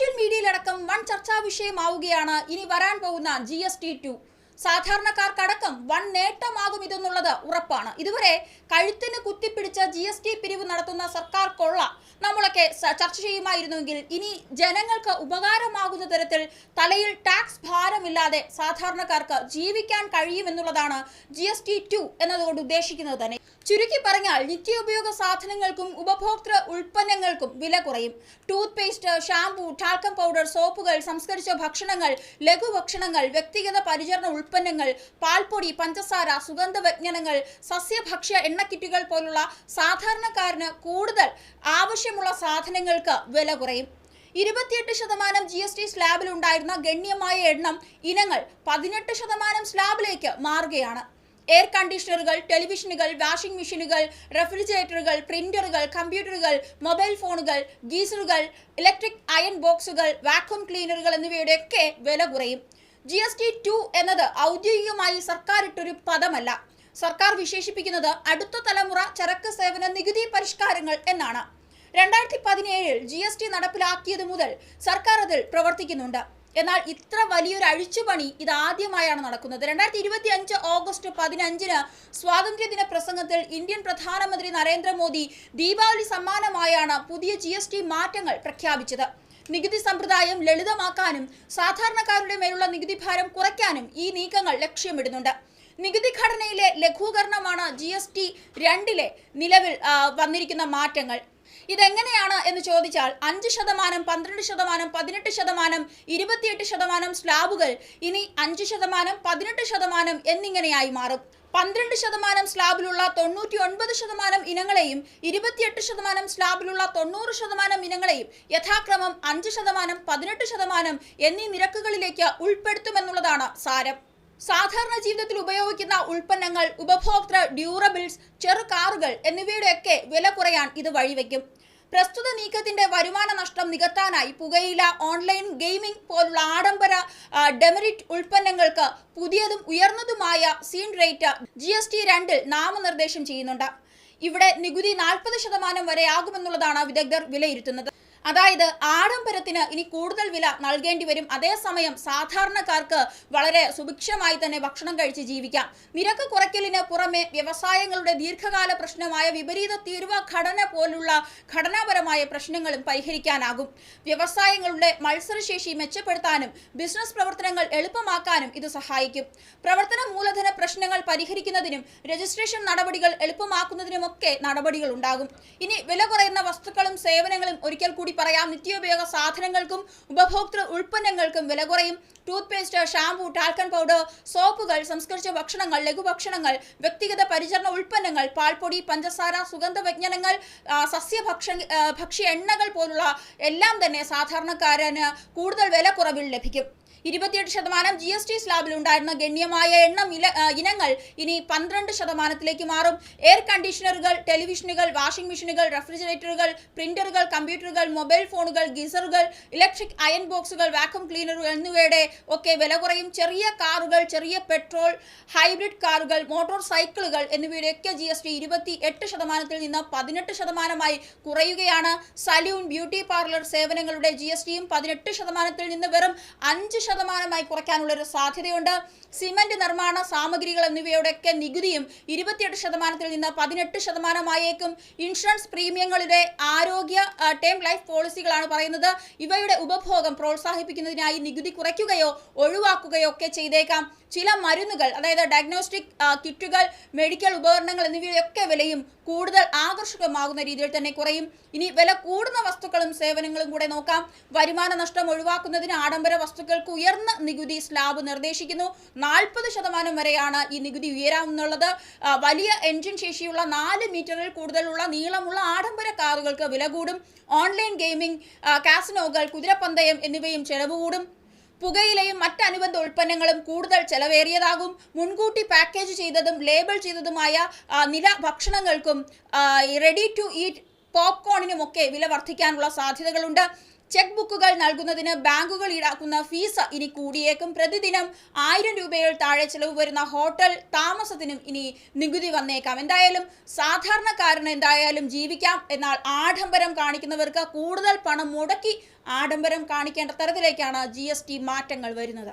Social മീഡിയയിലടക്കം one ചർച്ചാ വിഷയമാവുകയാണ്. ഇനി വരാൻ പോകുന്ന ജി എസ് ടി ടു സാധാരണക്കാർക്കടക്കം വൺ നേട്ടമാകും ഇതെന്നുള്ളത് ഉറപ്പാണ്. ഇതുവരെ കഴുത്തിന് കുത്തിപ്പിടിച്ച ജി എസ് ടി പിരിവ് നടത്തുന്ന സർക്കാർ കൊള്ള നമ്മളൊക്കെ ചർച്ച ചെയ്യുമായിരുന്നുവെങ്കിൽ ഇനി ജനങ്ങൾക്ക് ഉപകാരമാകുന്ന തരത്തിൽ തലയിൽ ടാക്സ് ഭാരമില്ലാതെ സാധാരണക്കാർക്ക് ജീവിക്കാൻ കഴിയുമെന്നുള്ളതാണ് ജി എസ് ടി ടു എന്നതുകൊണ്ട് ഉദ്ദേശിക്കുന്നത് തന്നെ. ചുരുക്കി പറഞ്ഞാൽ നിത്യോപയോഗ സാധനങ്ങൾക്കും ഉപഭോക്തൃ ഉൽപ്പന്നങ്ങൾക്കും വില കുറയും. Tooth paste shampoo talcum powder സോപ്പുകൾ സംസ്കരിച്ച ഭക്ഷണങ്ങൾ ലഘുഭക്ഷണങ്ങൾ വ്യക്തിഗത പരിചരണ ഉൽപ്പന്നങ്ങൾ പാൽപ്പൊടി പഞ്ചസാര സുഗന്ധവ്യഞ്ജനങ്ങൾ സസ്യഭക്ഷ്യ എണ്ണക്കിറ്റുകൾ പോലുള്ള സാധാരണക്കാരന് കൂടുതൽ ആവശ്യമുള്ള സാധനങ്ങൾക്ക് വില കുറയും. ഇരുപത്തിയെട്ട് ശതമാനം ജി എസ് ടി സ്ലാബിലുണ്ടായിരുന്ന ഗണ്യമായ എണ്ണം ഇനങ്ങൾ പതിനെട്ട് ശതമാനം സ്ലാബിലേക്ക് മാറുകയാണ്. എയർ കണ്ടീഷണറുകൾ ടെലിവിഷനുകൾ വാഷിംഗ് മെഷീനുകൾ റെഫ്രിജറേറ്ററുകൾ പ്രിന്ററുകൾ കമ്പ്യൂട്ടറുകൾ മൊബൈൽ ഫോണുകൾ ഗീസറുകൾ ഇലക്ട്രിക് അയൺ ബോക്സുകൾ വാക്വം ക്ലീനറുകൾ എന്നിവയുടെയൊക്കെ വില കുറയും. ജി എസ് ടി ടു എന്നത് ഔദ്യോഗികമായി സർക്കാർ ഇട്ടൊരു പദമല്ല. സർക്കാർ വിശേഷിപ്പിക്കുന്നത് അടുത്ത തലമുറ ചരക്ക് സേവന നികുതി പരിഷ്കാരങ്ങൾ എന്നാണ്. രണ്ടായിരത്തി പതിനേഴിൽ ജി എസ് ടി നടപ്പിലാക്കിയത് മുതൽ സർക്കാർ അതിൽ പ്രവർത്തിക്കുന്നുണ്ട്. എന്നാൽ ഇത്ര വലിയൊരു അഴിച്ചുപണി ഇത് ആദ്യമായാണ് നടക്കുന്നത്. രണ്ടായിരത്തി ഇരുപത്തി അഞ്ച് ഓഗസ്റ്റ് പതിനഞ്ചിന് സ്വാതന്ത്ര്യദിന പ്രസംഗത്തിൽ ഇന്ത്യൻ പ്രധാനമന്ത്രി നരേന്ദ്രമോദി ദീപാവലി സമ്മാനമായാണ് പുതിയ ജി മാറ്റങ്ങൾ പ്രഖ്യാപിച്ചത്. നികുതി സമ്പ്രദായം ലളിതമാക്കാനും സാധാരണക്കാരുടെ മേലുള്ള നികുതി ഭാരം കുറയ്ക്കാനും ഈ നീക്കങ്ങൾ ലക്ഷ്യമിടുന്നുണ്ട്. നികുതി ഘടനയിലെ ലഘൂകരണമാണ് ജി എസ് ടി രണ്ടിലെ നിലവിൽ വന്നിരിക്കുന്ന മാറ്റങ്ങൾ. ഇതെങ്ങനെയാണ് എന്ന് ചോദിച്ചാൽ അഞ്ച് ശതമാനം പന്ത്രണ്ട് ശതമാനം പതിനെട്ട് ശതമാനം ഇരുപത്തിയെട്ട് ശതമാനം സ്ലാബുകൾ ഇനി അഞ്ച് ശതമാനം പതിനെട്ട് ശതമാനം എന്നിങ്ങനെയായി മാറും. പന്ത്രണ്ട് ശതമാനം സ്ലാബിലുള്ള തൊണ്ണൂറ്റി ഒൻപത് ശതമാനം ഇനങ്ങളെയും ഇരുപത്തിയെട്ട് ശതമാനം സ്ലാബിലുള്ള തൊണ്ണൂറ് ശതമാനം ഇനങ്ങളെയും യഥാക്രമം അഞ്ച് ശതമാനം പതിനെട്ട് ശതമാനം എന്നീ നിരക്കുകളിലേക്ക് ഉൾപ്പെടുത്തുമെന്നുള്ളതാണ് സാരം. സാധാരണ ജീവിതത്തിൽ ഉപയോഗിക്കുന്ന ഉൽപ്പന്നങ്ങൾ ഉപഭോക്തൃ ഡ്യൂറബിൾസ് ചെറു കാറുകൾ എന്നിവയുടെയൊക്കെ വില കുറയാൻ ഇത് വഴിവെക്കും. പ്രസ്തുത നീക്കത്തിന്റെ വരുമാന നഷ്ടം നികത്താനായി പുകയില ഓൺലൈൻ ഗെയിമിംഗ് പോലുള്ള ആഡംബര ഡെമറിറ്റ് ഉൽപ്പന്നങ്ങൾക്ക് പുതിയതും ഉയർന്നതുമായ sin rate G S T രണ്ടിൽ നാമനിർദ്ദേശം ചെയ്യുന്നുണ്ട്. ഇവിടെ നികുതി നാൽപ്പത് ശതമാനം വരെ ആകുമെന്നുള്ളതാണ് വിദഗ്ധർ വിലയിരുത്തുന്നത്. അതായത് ആഡംബരത്തിന് ഇനി കൂടുതൽ വില നൽകേണ്ടി വരും. അതേസമയം സാധാരണക്കാർക്ക് വളരെ സുഭിക്ഷമായി തന്നെ ഭക്ഷണം കഴിച്ച് ജീവിക്കാം. നിരക്ക് കുറയ്ക്കലിന് പുറമെ വ്യവസായങ്ങളുടെ ദീർഘകാല പ്രശ്നമായ വിപരീത തീരുവ ഘടന പോലുള്ള ഘടനാപരമായ പ്രശ്നങ്ങളും പരിഹരിക്കാനാകും. വ്യവസായങ്ങളുടെ മത്സരശേഷി മെച്ചപ്പെടുത്താനും ബിസിനസ് പ്രവർത്തനങ്ങൾ എളുപ്പമാക്കാനും ഇത് സഹായിക്കും. പ്രവർത്തന മൂലധന പ്രശ്നങ്ങൾ പരിഹരിക്കുന്നതിനും രജിസ്ട്രേഷൻ നടപടികൾ എളുപ്പമാക്കുന്നതിനുമൊക്കെ നടപടികൾ ഉണ്ടാകും. ഇനി വില കുറയുന്ന വസ്തുക്കളും സേവനങ്ങളും ഒരിക്കൽ കൂടി പറയാം. നിത്യോപയോഗ സാധനങ്ങൾക്കും ഉപഭോക്തൃ ഉൽപ്പന്നങ്ങൾക്കും വില കുറയും. Tooth paste shampoo talcum powder സോപ്പുകൾ സംസ്കരിച്ച ഭക്ഷണങ്ങൾ ലഘുഭക്ഷണങ്ങൾ വ്യക്തിഗത പരിചരണ ഉൽപ്പന്നങ്ങൾ പാൽപ്പൊടി പഞ്ചസാര സുഗന്ധ വ്യജ്ഞനങ്ങൾ സസ്യഭക്ഷ ഭക്ഷ്യ എണ്ണകൾ പോലുള്ള എല്ലാം തന്നെ സാധാരണക്കാരന് കൂടുതൽ വില കുറവിൽ ലഭിക്കും. ഇരുപത്തിയെട്ട് ശതമാനം ജി എസ് ടി സ്ലാബിൽ ഉണ്ടായിരുന്ന ഗണ്യമായ എണ്ണം ഇനങ്ങൾ ഇനി പന്ത്രണ്ട് ശതമാനത്തിലേക്ക് മാറും. എയർ കണ്ടീഷണറുകൾ ടെലിവിഷനുകൾ വാഷിംഗ് മെഷീനുകൾ റെഫ്രിജറേറ്ററുകൾ പ്രിന്ററുകൾ കമ്പ്യൂട്ടറുകൾ മൊബൈൽ ഫോണുകൾ ഗീസറുകൾ ഇലക്ട്രിക് അയൺ ബോക്സുകൾ വാക്വം ക്ലീനറുകൾ എന്നിവയുടെ ഒക്കെ വില കുറയും. ചെറിയ കാറുകൾ ചെറിയ പെട്രോൾ ഹൈബ്രിഡ് കാറുകൾ മോട്ടോർ സൈക്കിളുകൾ എന്നിവയുടെയൊക്കെ ജി എസ് ടി ഇരുപത്തി എട്ട് ശതമാനത്തിൽ നിന്ന് പതിനെട്ട് ശതമാനമായി കുറയുകയാണ്. സലൂൺ ബ്യൂട്ടി പാർലർ സേവനങ്ങളുടെ ജി എസ് ടിയും പതിനെട്ട് ശതമാനത്തിൽ നിന്ന് വെറും അഞ്ച് ശതമാനമായി കുറയ്ക്കാനുള്ള ഒരു സാധ്യതയുണ്ട്. സിമന്റ് നിർമ്മാണ സാമഗ്രികൾ എന്നിവയുടെയൊക്കെ നികുതിയും ഇരുപത്തിയെട്ട് ശതമാനത്തിൽ നിന്ന് പതിനെട്ട് ശതമാനമായേക്കും. ഇൻഷുറൻസ് പ്രീമിയങ്ങളുടെ ആരോഗ്യ ടേം ലൈഫ് പോളിസികളാണ് പറയുന്നത്. ഇവയുടെ ഉപഭോഗം പ്രോത്സാഹിപ്പിക്കുന്നതിനായി നികുതി കുറയ്ക്കുകയോ ഒഴിവാക്കുകയോ ഒക്കെ ചെയ്തേക്കാം. ചില മരുന്നുകൾ അതായത് ഡയഗ്നോസ്റ്റിക് കിറ്റുകൾ മെഡിക്കൽ ഉപകരണങ്ങൾ എന്നിവയൊക്കെ വിലയും കൂടുതൽ ആകർഷകമാകുന്ന രീതിയിൽ തന്നെ കുറയും. ഇനി വില കൂടുന്ന വസ്തുക്കളും സേവനങ്ങളും കൂടെ നോക്കാം. വരുമാന നഷ്ടം ഒഴിവാക്കുന്നതിന് ആഡംബര വസ്തുക്കൾക്ക് ഉയർന്ന നികുതി സ്ലാബ് നിർദ്ദേശിക്കുന്നു. നാൽപ്പത് ശതമാനം വരെയാണ് ഈ നികുതി ഉയരാമെന്നുള്ളത്. വലിയ എൻജിൻ ശേഷിയുള്ള നാല് മീറ്ററിൽ കൂടുതലുള്ള നീളമുള്ള ആഡംബര കാറുകൾക്ക് വില കൂടും. ഓൺലൈൻ ഗെയിമിംഗ് കാസിനോകൾ കുതിരപ്പന്തയം എന്നിവയും ചെലവ് കൂടും. പുകയിലയും മറ്റ് അനുബന്ധ ഉൽപ്പന്നങ്ങളും കൂടുതൽ ചെലവേറിയതാകും. മുൻകൂട്ടി പാക്കേജ് ചെയ്തതും ലേബിൾ ചെയ്തതുമായ നില ഭക്ഷണങ്ങൾക്കും റെഡി ടു ഈറ്റ് പോപ്കോണിനുമൊക്കെ വില വർദ്ധിക്കാനുള്ള സാധ്യതകളുണ്ട്. ചെക്ക് ബുക്കുകൾ നൽകുന്നതിന് ബാങ്കുകൾ ഈടാക്കുന്ന ഫീസ് ഇനി കൂടിയേക്കും. പ്രതിദിനം ആയിരം രൂപയിൽ താഴെ ചെലവ് വരുന്ന ഹോട്ടൽ താമസത്തിനും ഇനി നികുതി വന്നേക്കാം. എന്തായാലും സാധാരണക്കാരന് എന്തായാലും ജീവിക്കാം എന്നാൽ ആഡംബരം കാണിക്കുന്നവർക്ക് കൂടുതൽ പണം മുടക്കി ആഡംബരം കാണിക്കേണ്ട തരത്തിലേക്കാണ് ജി മാറ്റങ്ങൾ വരുന്നത്.